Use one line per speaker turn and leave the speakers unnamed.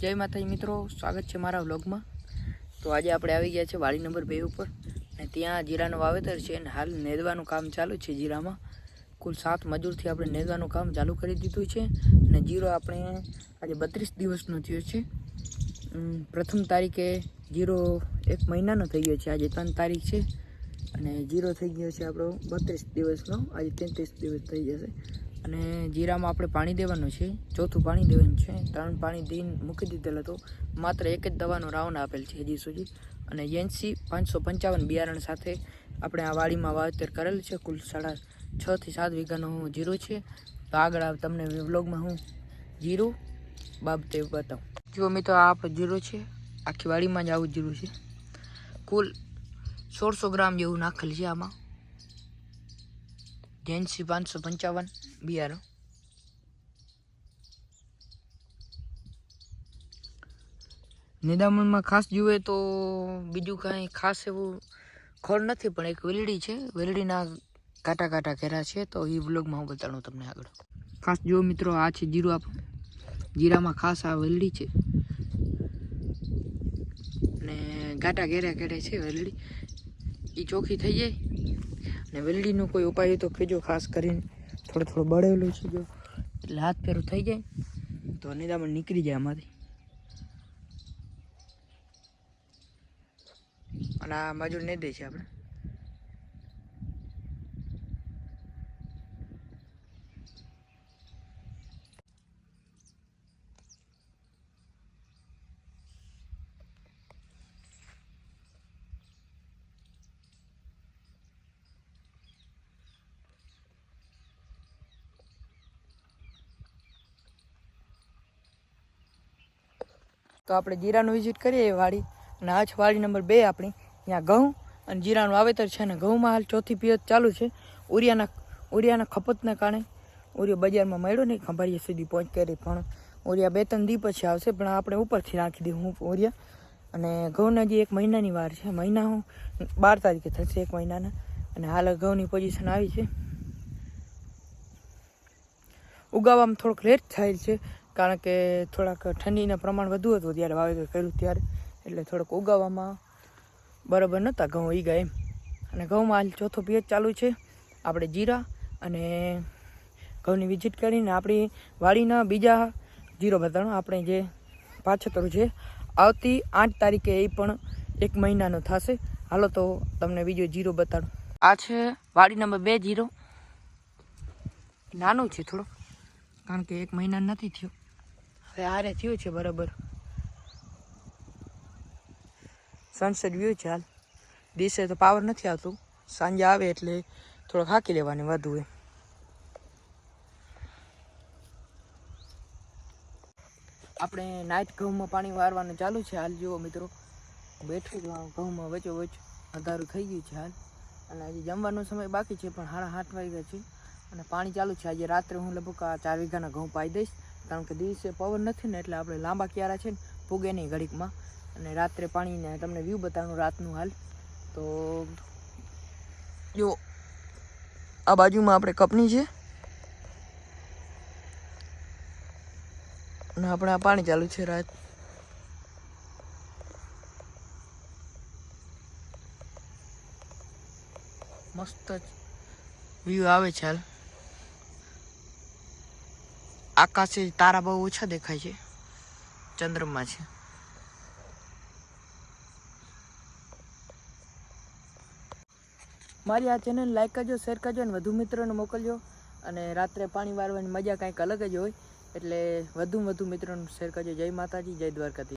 જય માતાજી મિત્રો, સ્વાગત છે મારા વ્લોગમાં. તો આજે આપણે આવી ગયા છે વાડી નંબર બે ઉપર અને ત્યાં જીરાનું વાવેતર છે અને હાલ નેદવાનું કામ ચાલુ છે જીરામાં. કુલ સાત મજૂરથી આપણે નેદવાનું કામ ચાલુ કરી દીધું છે અને જીરો આપણે આજે બત્રીસ દિવસનો થયો છે. પ્રથમ તારીખે જીરો એક મહિનાનો થઈ ગયો છે, આજે ત્રણ તારીખ છે અને જીરો થઈ ગયો છે આપણો બત્રીસ દિવસનો, આજે તેત્રીસ દિવસ થઈ જશે. અને જીરામાં આપણે પાણી દેવાનું છે. ચોથું પાણી દેવાનું છે. ત્રણ પાણી દઈને મૂકી દીધેલ હતો માત્ર એક જ દવાનો રાઉન્ડ આપેલ છે હજી સુધી. અને એનસી પાંચસો પંચાવન બિયારણ સાથે આપણે આ વાડીમાં વાવેતર કરેલ છે. કુલ સાડા છ થી સાત વીઘાનું જીરો છે. તો આગળ તમને વ્લોગમાં હું જીરું બાબતે બતાવું. જો મિત્રો, આ આપણો જીરો છે. આખી વાડીમાં જ આવું જીરું છે. કુલ સોળસો ગ્રામ જેવું નાખેલ છે આમાં. જેન્સી પાંચસો પંચાવન, બિયારણ. નિદામણમાં ખાસ જુએ તો બીજું કાંઈ ખાસ એવું ખોળ નથી, પણ એક વેલડી છે. વેલડીના કાંટા કાંટા ઘેરા છે, તો એ બ્લોગમાં હું બતાડું તમને આગળ. ખાસ જુઓ મિત્રો, આ છે જીરું આપણું. જીરામાં ખાસ આ વેલડી છે. અને ગાંટા ઘેરા ઘેરે છે વેલડી. એ ચોખ્ખી થઈ જાય. અને વેલડીનો કોઈ ઉપાય હોય તો કહેજો, ખાસ કરીને થોડો થોડો બળેલું છે જો. એટલે હાથ ફેરું થઈ જાય, તો નિદામણ નીકળી જાય આમાંથી. અને આ બાજુ નહીં દે છે આપણે. તો આપણે જીરાનું વિઝિટ કરીએ એ વાડી. અને આ છે વાડી નંબર બે આપણી. ત્યાં ઘઉં અને જીરાનું વાવેતર છે અને ઘઉંમાં હાલ ચોથી પિયત ચાલુ છે. ઉરિયાના ઉરિયાના ખપતના કારણે ઉરિયો બજારમાં મળ્યો નહીં. ખંભાળીએ સુધી પહોંચ કરી પણ ઉરિયા બે ત્રણ દી પછી આવશે. પણ આપણે ઉપરથી નાખી દઉં હું ઉરિયા. અને ઘઉંના જે એક મહિનાની વાર છે. મહિના હું બાર તારીખે થશે એક મહિનાના. અને હાલ ઘઉંની પોઝિશન આવી છે. ઉગાવવામાં થોડોક લેટ થાય છે. કારણ કે થોડાક ઠંડીના પ્રમાણ વધુ હતું ત્યારે વાવેતર કર્યું ત્યારે. એટલે થોડુંક ઉગાવવામાં બરાબર નહોતા ઘઉં ઈગા એમ. અને ઘઉંમાં હાલ ચોથો પિયત ચાલુ છે. આપણે જીરા અને ઘઉંની વિઝિટ કરીને આપણી વાડીના બીજા જીરો બતાડો આપણે જે પાછતરું છે, આવતી આઠ તારીખે એ પણ એક મહિનાનો થશે. હાલો તો તમને બીજો જીરો બતાડું. આ છે વાડી નંબર બે જીરો. નાનું છે થોડો, કારણ કે એક મહિના નથી થયો. હવે હારે થયું છે બરાબર. સનસેટ વ્યૂ છે હાલ. દિવસે તો પાવર નથી આવતું. સાંજે આવે એટલે થોડોક હાકી લેવાની વધુ હોય. આપણે નાઇટ ઘઉંમાં પાણી વારવાનું ચાલુ છે હાલ, જુઓ મિત્રો. બેઠું છું ઘઉંમાં વચ્ચો વચ અંધારું થઈ ગયું છે હાલ. અને હજી જમવાનો સમય બાકી છે, પણ સાડા આઠ વાગ્યા છે. અને પાણી ચાલુ છે. આજે રાત્રે હું લગભગ ચાર વીઘાના ઘઉં પાઈ દઈશ. કારણ કે દિવસે પવન નથી ને એટલે આપણે લાંબા ક્યારા છે ને પૂગે નહીં ઘડીકમાં. અને રાત્રે પાણીને તમને વ્યૂ બતાવવાનું રાતનું હાલ. તો જો, આ બાજુમાં આપણે કપની છે. અને આપણે આ પાણી ચાલુ છે રાત. મસ્ત જ વ્યૂ આવે છે હાલ. આકાશે તારા બહુ ઓછા દેખાય છે. ચંદ્રમાં છે. મારી આ ચેનલ લાઈક કરજો શેર કરજો અને વધુ મિત્રોને મોકલજો. અને રાત્રે પાણી વારવાની મજા કાંઈક અલગ જ હોય, એટલે વધુ વધુ મિત્રોને શેર કરજો. જય માતાજી, જય દ્વારકાથી